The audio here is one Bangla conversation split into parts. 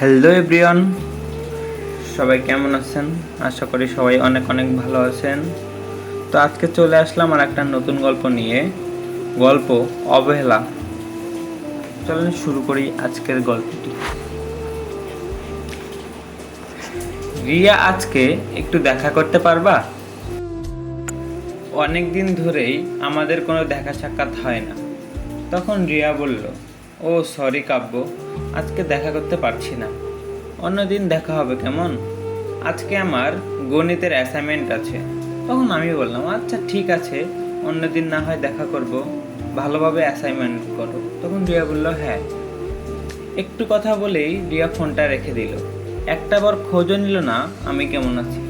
হ্যালো এভরিওয়ান সবাই কেমন আছেন? আশা করি সবাই অনেক অনেক ভালো আছেন। তো আজকে চলে আসলাম আর একটা নতুন গল্প নিয়ে। গল্প অবহেলা। চলেন শুরু করি আজকের গল্পটি। রিয়া, আজকে একটু দেখা করতে পারবা? অনেক দিন ধরেই আমাদের কোনো দেখা সাক্ষাৎ হয় না। তখন রিয়া বলল, ও সরি কাব্য। আজকে দেখা করতে পারছি না। অন্যদিন দেখা হবে কেমন? আজকে আমার গণিতের অ্যাসাইনমেন্ট আছে। তখন আমি বললাম আচ্ছা ঠিক আছে, অন্যদিন না হয় দেখা করব। ভালোভাবে অ্যাসাইনমেন্ট করো। তখন রিয়া বলল হ্যাঁ। একটু কথা বলেই রিয়া ফোনটা রেখে দিল। একটা বার খোঁজও নিল না, আমি কেমন আছি?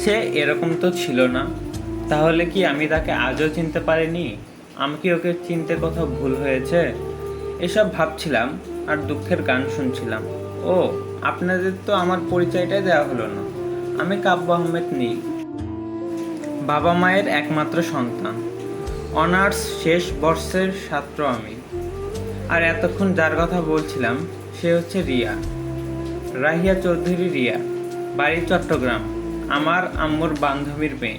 সে এরকম তো ছিল না। তাহলে কি আমি তাকে আজও চিনতে পারিনি? আমি কি ওকে চিনতে কোথাও ভুল হয়েছে? এসব ভাবছিলাম আর দুঃখের গান শুনছিলাম। ও, আপনাদের তো আমার পরিচয়টাই দেওয়া হলো না। আমি কাব্য আহমেদ নীল। বাবা মায়ের একমাত্র সন্তান। অনার্স শেষ বর্ষের ছাত্র আমি। আর এতক্ষণ যার কথা বলছিলাম, সে হচ্ছে রিয়া। রাহিয়া চৌধুরী রিয়া, বাড়ি চট্টগ্রাম, আমার আম্মুর বান্ধবীর মেয়ে।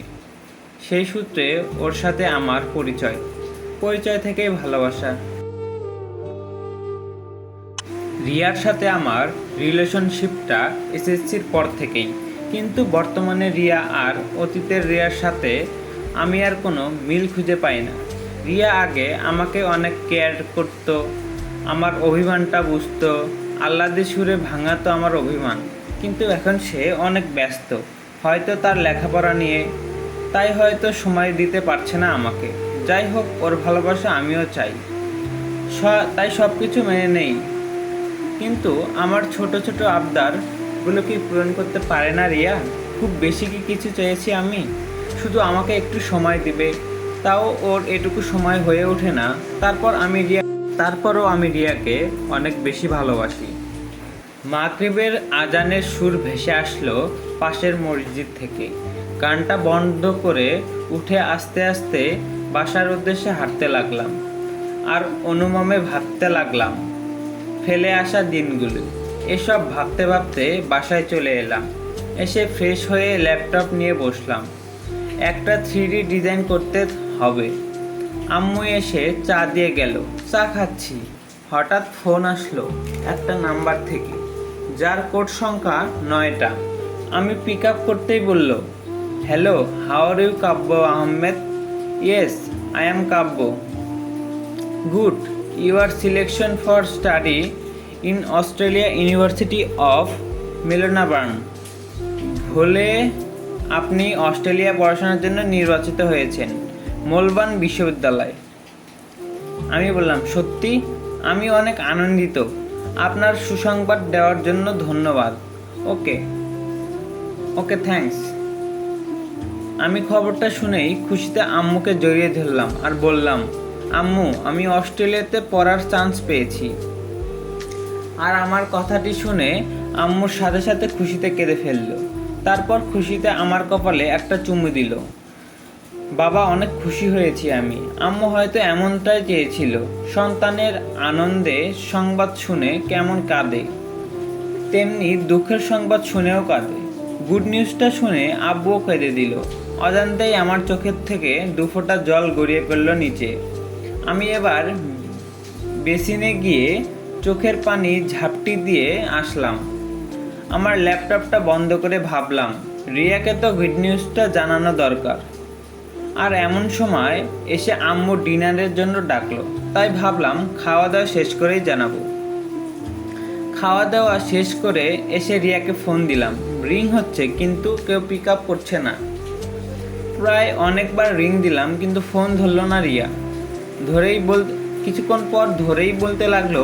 সেই সূত্রে ওর সাথে আমার পরিচয়। পরিচয় থেকেই ভালোবাসা। রিয়ার সাথে আমার রিলেশনশিপটা এসএসসির পর থেকেই। কিন্তু বর্তমানে রিয়া আর অতীতের রিয়ার সাথে আমি আর কোনো মিল খুঁজে পাই না। রিয়া আগে আমাকে অনেক কেয়ার করত, আমার অভিমানটা বুঝতো আল্লাদি সুরে ভাঙাতো আমার অভিমান। কিন্তু এখন সে অনেক ব্যস্ত, হয়তো তার লেখাপড়া নিয়ে, তাই হয়তো সময় দিতে পারছে না আমাকে। যাই হোক, ওর ভালোবাসা আমিও চাই। তাই সব কিছু মেনে নেই। কিন্তু আমার ছোট ছোট আবদারগুলো কি পূরণ করতে পারে না রিয়া? খুব বেশি কি কিছু চেয়েছি আমি? শুধু আমাকে একটু সময় দিবে। তাও ওর এটুকু সময় হয়ে ওঠে না। তারপর আমি রিয়া তারপরও আমি রিয়াকে অনেক বেশি ভালোবাসি। মাগরিবের আজানের সুর ভেসে আসলো পাশের মসজিদ থেকে। গানটা বন্ধ করে উঠে আস্তে আস্তে বাসার উদ্দেশ্যে হাঁটতে লাগলাম। আর অনুমমে ভাবতে লাগলাম ফেলে আসা দিনগুলো। এসব ভাবতে ভাবতে বাসায় চলে এলাম। এসে ফ্রেশ হয়ে ল্যাপটপ নিয়ে বসলাম। একটা থ্রি ডিজাইন করতে হবে। আম্মু এসে চা দিয়ে গেল। চা খাচ্ছি। হঠাৎ ফোন আসলো একটা নাম্বার থেকে। যার কোড সংখ্যা নয়টা। আমি পিক আপ করতেই বলল, hello, how are you Kavya Ahmed? Yes, I am Kavya. Good. Your selection for study in Australia University of Melbourne. ভোলে আপনি অস্ট্রেলিয়া পড়াশোনার জন্য নির্বাচিত হয়েছেন। মোলবান বিশ্ববিদ্যালয়। আমি বললাম, সত্যি? আমি অনেক আনন্দিত। আপনার সুসংবাদ দেওয়ার জন্য ধন্যবাদ। ওকে। Okay, thanks. আমি খবরটা শুনেই খুশিতে আম্মুকে জড়িয়ে ধরলাম আর বললাম আম্মু, আমি অস্ট্রেলিয়াতে পড়ার চান্স পেয়েছি। আর আমার কথাটি শুনে আম্মুর সাথে সাথে খুশিতে কেঁদে ফেলল। তারপর খুশিতে আমার কপালে একটা চুমু দিল। বাবা, অনেক খুশি হয়েছি আমি। আম্মু হয়তো এমনটাই চেয়েছিল। সন্তানের আনন্দে সংবাদ শুনে কেমন কাঁদে। তেমনি দুঃখের সংবাদ শুনেও কাঁদে। গুড নিউজটা শুনে আব্বুও কেঁদে দিল। অজান্তেই আমার চোখের থেকে দুফোঁটা জল গড়িয়ে পড়ল নিচে। আমি এবার বেসিনে গিয়ে চোখের পানি ঝাপটি দিয়ে আসলাম। আমার ল্যাপটপটা বন্ধ করে ভাবলাম, রিয়াকে তো গুড নিউজটা জানানো দরকার। আর এমন সময় এসে আম্মু ডিনারের জন্য ডাকলো, তাই ভাবলাম খাওয়া দাওয়া শেষ করেই জানাব। খাওয়া দাওয়া শেষ করে এসে রিয়াকে ফোন দিলাম, রিং হচ্ছে কিন্তু কেউ পিক আপ করছে না। প্রায় অনেকবার রিং দিলাম কিন্তু ফোন ধরলো না রিয়া। ধরেই বল, কিছুক্ষণ পর ধরেই বলতে লাগল,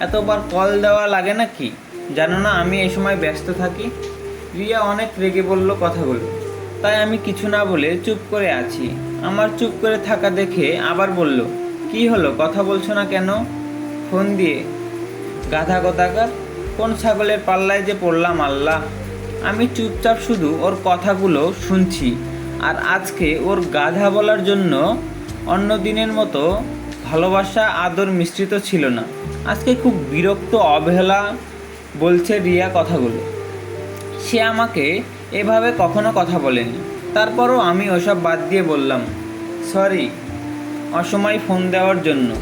এতবার কল দেওয়া লাগে না কি জানো না, আমি এই সময় ব্যস্ত থাকি। রিয়া অনেক রেগে বলল কথাগুলো। তাই আমি কিছু না বলে চুপ করে আছি। আমার চুপ করে থাকা দেখে আবার বলল, কি হলো, কথা বলছো না কেন? ফোন দিয়ে। গাধা কথাকার কোন ছাগলের পাল্লায় যে পড়লাম, আল্লাহ। আমি চুপচাপ শুধু ওর কথাগুলো শুনছি, আর আজকে ওর গাধা বলার জন্য অন্য দিনের মতো ভালোবাসা আদর মিশ্রিত ছিল না। আজকে খুব বিরক্ত, অবহেলা বলছে রিয়া কথাগুলো। সে আমাকে এভাবে কখনো কথা বলেনি। তারপরও আমি ওসব বাদ দিয়ে বললাম, সরি, অসময় ফোন দেওয়ার জন্য।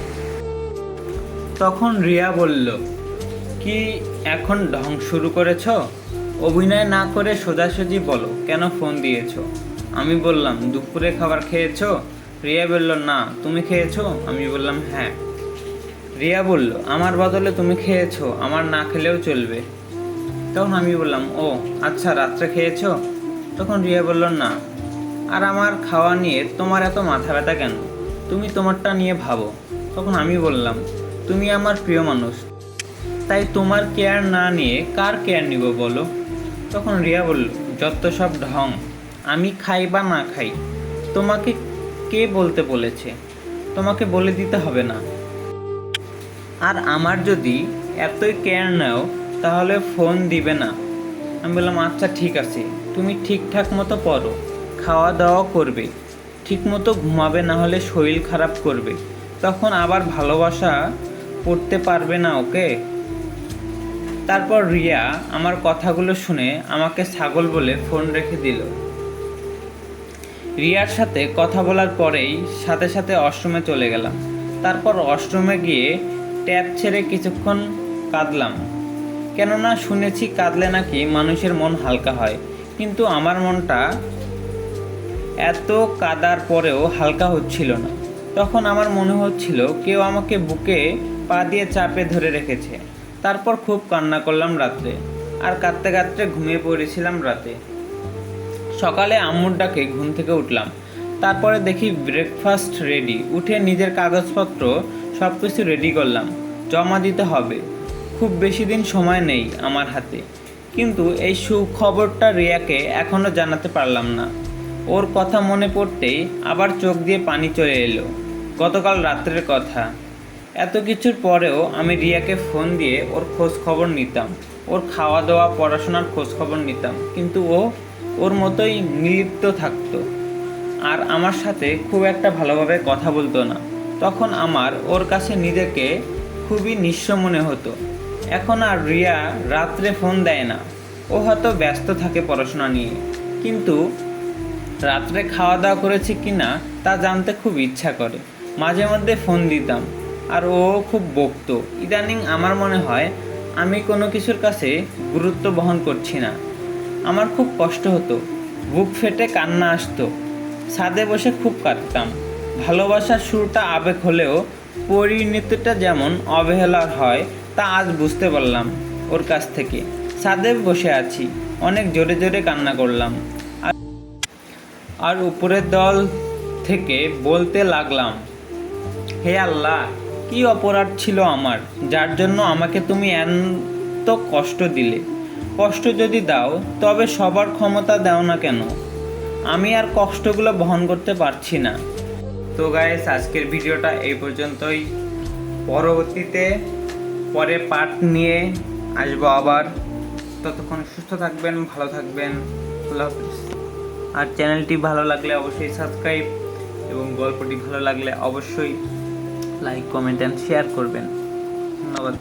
তখন রিয়া বলল, কি এখন ঢং শুরু করেছ? অভিনয় না করে সোজাসুজি বলো, কেন ফোন দিয়েছ? আমি বললাম, দুপুরে খাবার খেয়েছো? রিয়া বলল, না, তুমি খেয়েছো? আমি বললাম হ্যাঁ। রিয়া বলল, আমার বদলে তুমি খেয়েছো, আমার না খেলেও চলবে। তখন আমি বললাম, ও আচ্ছা রাত্রে খেয়েছো? তখন রিয়া বলল, না। আর আমার খাওয়া নিয়ে তোমার এত মাথা ব্যথা কেন? তুমি তোমারটা নিয়ে ভাবো। তখন আমি বললাম, তুমি আমার প্রিয় মানুষ, তাই তোমার কেয়ার না নিয়ে কার কেয়ার নিব বলো? তখন রিয়া বলল, যত সব ঢং, আমি খাই বা না খাই, তোমাকে কে বলতে বলেছে? তোমাকে বলে দিতে হবে না। আর আমার যদি এতই কেয়ার নাও, তাহলে ফোন দিবে না। আমি বললাম আচ্ছা ঠিক আছে। তুমি ঠিকঠাক মতো পড়ো। খাওয়া দাওয়া করবে। ঠিক মতো ঘুমাবে না হলে শরীর খারাপ করবে। তখন আবার ভালোবাসা পড়তে পারবে না ওকে? তারপর রিয়া আমার কথাগুলো শুনে আমাকে ছাগল বলে ফোন রেখে দিল। রিয়ার সাথে কথা বলার পরেই সাথে সাথে অষ্টমে চলে গেলাম। তারপর অষ্টমে গিয়ে ট্যাব ছেড়ে কিছুক্ষণ কাঁদলাম। কেননা শুনেছি কাঁদলে নাকি মানুষের মন হালকা হয়, কিন্তু আমার মনটা এত কাদার পরেও হালকা হচ্ছিল না। তখন আমার মনে হচ্ছিল কেউ আমাকে বুকে পা দিয়ে চাপে ধরে রেখেছে। তারপর খুব কান্না করলাম রাত্রে, আর কাঁদতে কাঁদতে ঘুমিয়ে পড়েছিলাম রাতে। সকালে আম্মুর ডাকে ঘুম থেকে উঠলাম। তারপরে দেখি ব্রেকফাস্ট রেডি উঠে নিজের কাগজপত্র সব কিছু রেডি করলাম। জমা দিতে হবে। খুব বেশি দিন সময় নেই আমার হাতে। কিন্তু এই সুখবরটা রিয়াকে এখনও জানাতে পারলাম না। ওর কথা মনে পড়তেই আবার চোখ দিয়ে পানি চলে এলো। গতকাল রাত্রের কথা। এত কিছুর পরেও আমি রিয়াকে ফোন দিয়ে ওর খোঁজ খবর নিতাম। ওর খাওয়া দাওয়া পড়াশোনার খোঁজ খবর নিতাম। কিন্তু ও ওর মতোই নিলিপ্ত থাকতো। আর আমার সাথে খুব একটা ভালোভাবে কথা বলতো না। তখন আমার ওর কাছে নিজেকে খুবই নিঃস্ব মনে হতো। এখন আর রিয়া রাত্রে ফোন দেয় না। ও হয়তো ব্যস্ত থাকে পড়াশোনা নিয়ে। কিন্তু রাত্রে খাওয়া দাওয়া করেছি কি না তা জানতে খুব ইচ্ছা করে। মাঝে মধ্যে ফোন দিতাম। আর ও খুব বকতো। ইদানিং আমার মনে হয় আমি কোনো কিছুর কাছে গুরুত্ব বহন করছি না। আমার খুব কষ্ট হতো। বুক ফেটে কান্না আসতো। ছাদে বসে খুব কাঁদতাম। ভালোবাসার সুরটা আবেগ হলেও পরিণতিটা যেমন অবহেলার হয়, তা আজ বুঝতে পারলাম ওর কাছ থেকে। ছাদে বসে আছি, অনেক জোরে জোরে কান্না করলাম। আর উপরের দল থেকে বলতে লাগলাম, হে আল্লাহ, কি অপরাধ ছিল আমার? যার জন্য আমাকে তুমি এত কষ্ট দিলে? কষ্ট যদি দাও, তবে সবার ক্ষমতা দাও না কেন? আমি আর কষ্টগুলো বহন করতে পারছি না। তো গাইস আজকের ভিডিওটা এই পর্যন্তই। পরবর্তীতে পরে পার্ট নিয়ে আসব আবার। ততক্ষণ সুস্থ থাকবেন, ভালো থাকবেন। আর চ্যানেলটি ভালো লাগলে অবশ্যই সাবস্ক্রাইব এবং গল্পটি ভালো লাগলে অবশ্যই লাইক কমেন্ট অ্যান্ড শেয়ার করবেন। ধন্যবাদ।